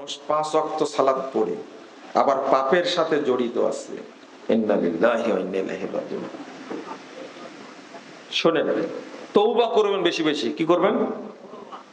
মানুষ পাঁচ অক্ত সালাদ পড়ে, আবার পাপের সাথে জড়িত আছে। শোনেন তৌবা করবেন বেশি বেশি, কি করবেন?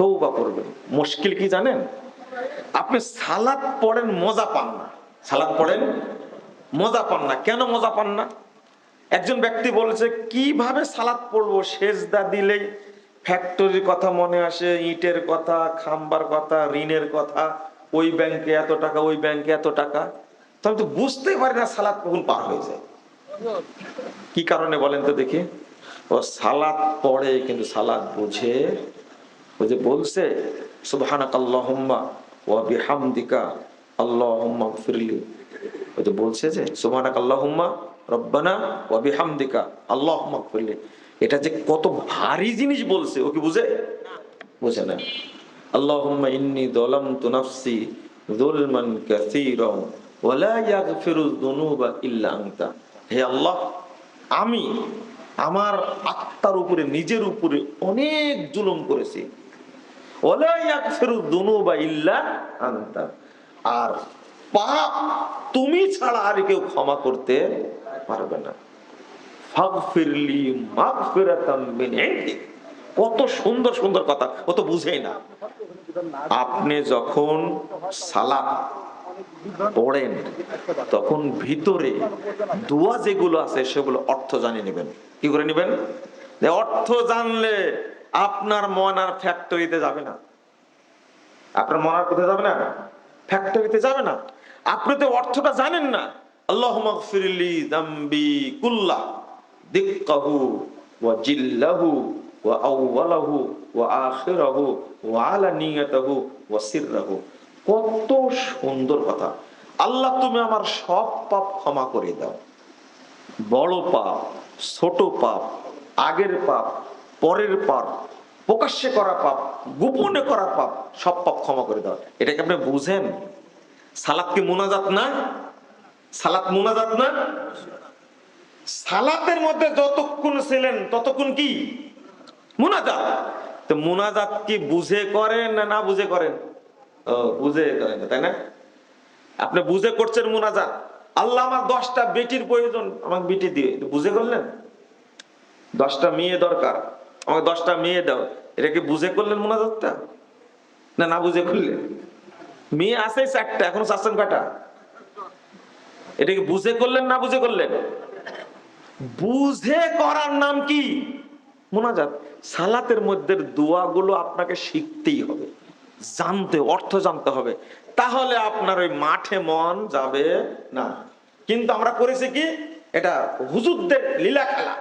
তৌবা করবেন। মুশকিল কি জানেন? আপনি সালাদ পড়েন, মজা পান না। সালাদ পড়েন, মজা পান না। কেন মজা পান না? একজন ব্যক্তি বলেছে, কীভাবে সালাদ পড়ব? সেজদা দিলেই ফ্যাক্টরির কথা মনে আসে, ইটের কথা, খাম্বার কথা, ঋণের কথা। ওই ব্যাংকে এত টাকা, ওই ব্যাংকে এত টাকা। তো আমি তো বুঝতে পারি না সালাদ কখন পার হয়ে যায়। কি কারণে বলেন তো দেখি। ও সালাদ পড়ে, কিন্তু সালাদ বুঝে। ওই যে বলছে ওয়া ফিরলি যে বলছে যে রব্বানা ওয়া এটা যে কত ভারী জিনিস বলছে, ও কি বুঝে? বুঝে না। আল্লাহুম্মা ইন্নী যালামতু নাফসি যুলমান কাসীরা ওয়া লা ইয়াগফিরু যুনুবা ইল্লা হে আল্লাহ, আমি আমার আত্মার উপরে, নিজের উপরে অনেক জুলুম করেছি। ইল্লা আর পাপ তুমি ছাড়া আর কেউ ক্ষমা করতে পারবে না। কত সুন্দর সুন্দর কথা, ও তো বুঝেই না। আপনি যখন সালাত পড়েন, তখন ভিতরে দোয়া যেগুলো আছে, সেগুলো অর্থ জানিয়ে নেবেন। কি করে নেবেন? অর্থ জানলে আপনার মন আর ফ্যাক্টরিতে যাবে না। আপনার মন আর কোথায় যাবে না? ফ্যাক্টরিতে যাবে না। আপনি তো অর্থটা জানেন না। আল্লাহ দাম্বি কুল্লা দিক্কাহু জিল্লাহু ওয়া আউওয়ালাহু ওয়া আখিরাহু ওয়া আলানিয়াতাহু ওয়া সিররাহু। কত সুন্দর কথা। আল্লাহ, তুমি আমার সব পাপ ক্ষমা করে দাও। বড় পাপ, ছোট পাপ, আগের পাপ, পরের পাপ, প্রকাশ্যে করা পাপ, গোপনে করা পাপ, সব পাপ ক্ষমা করে দাও। এটাকে আপনি বুঝেন? সালাত কি মোনাজাত না? সালাত মোনাজাত না? সালাতের মধ্যে যতক্ষণ ছিলেন ততক্ষণ কি? মোনাজাত। তো মোনাজাত কি বুঝে করেন না না বুঝে করেন? বুঝে করেন তাই না? আপনি বুঝে করছেন মোনাজাত। আল্লাহ আমার দশটা বেটির প্রয়োজন, আমাকে বেটি দিয়ে বুঝে করলেন? দশটা মেয়ে দরকার, আমাকে দশটা মেয়ে দাও। এটা কি বুঝে করলেন মোনাজাতটা? না না বুঝে করলেন? মেয়ে আছে চারটা, এখনও চাচ্ছেন কটা এটা কি বুঝে করলেন না বুঝে করলেন? বুঝে করার নাম কি? মোনাজাত, সালাতের মধ্যে দোয়াগুলো আপনাকে শিখতেই হবে। জানতে, অর্থ জানতে হবে। তাহলে আপনার ওই মাঠে মন যাবে না। কিন্তু আমরা করেছি কি? এটা হুজুরদের লীলা খেলা।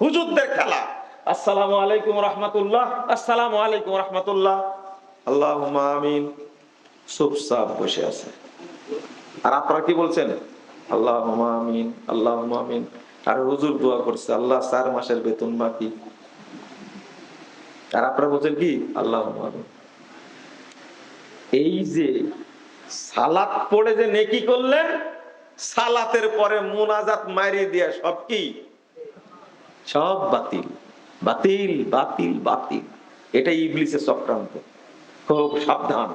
হুজুরদের খেলা। আসসালামু আলাইকুম রহমতুল্লাহ। আসসালামু আলাইকুম রহমতুল্লাহ। আল্লাহ আমিন। চুপচাপ বসে আছে। আর আপনারা কি বলছেন? আল্লাহ আমিন আল্লাহ আমিন। আর হুজুর দোয়া করছে। আল্লাহ চার মাসের বেতন বাকি। আর আপনারা বলছেন কি? আল্লাহ এই যে সালাত পড়ে যে নেকি করলেন, সালাতের পরে মোনাজাত মারিয়ে দিয়া সব কি? সব বাতিল। বাতিল বাতিল বাতিল। এটাই ইবলিসের চক্রান্ত। খুব সাবধান।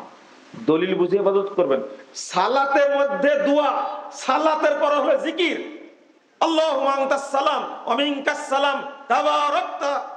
দলিল বুঝে ইবাদত করবেন। সালাতের মধ্যে দোয়া, সালাতের পর হলো জিকির। আনতাস সালাম, ওয়া সালাম, তাবারাকতা।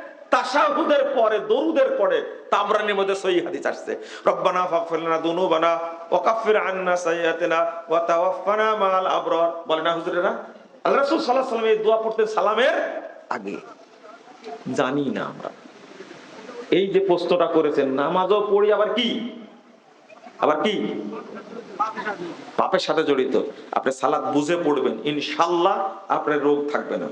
তাশাহুদের পরে, দরুদের পরে তাবরানির মধ্যে সহি হাদিস আসছে। রব্বানা ফাগফির লানা দুনুবানা ওয়া কাফির আন্না সাইয়্যাতিনা ওয়া তাওয়াফফানা মাআল আবরার। বলে না হুজুরেরা? আল্লাহ রাসূল সাল্লাল্লাহু আলাইহি ওয়াসাল্লাম এই দোয়া পড়তেন সালামের আগে। জানি না আমরা। এই যে প্রশ্নটা করেছেন, নামাজও পড়ি আবার কি? আবার কি? পাপের সাথে জড়িত। আপনি সালাদ বুঝে পড়বেন। ইনশাল্লাহ আপনার রোগ থাকবে না।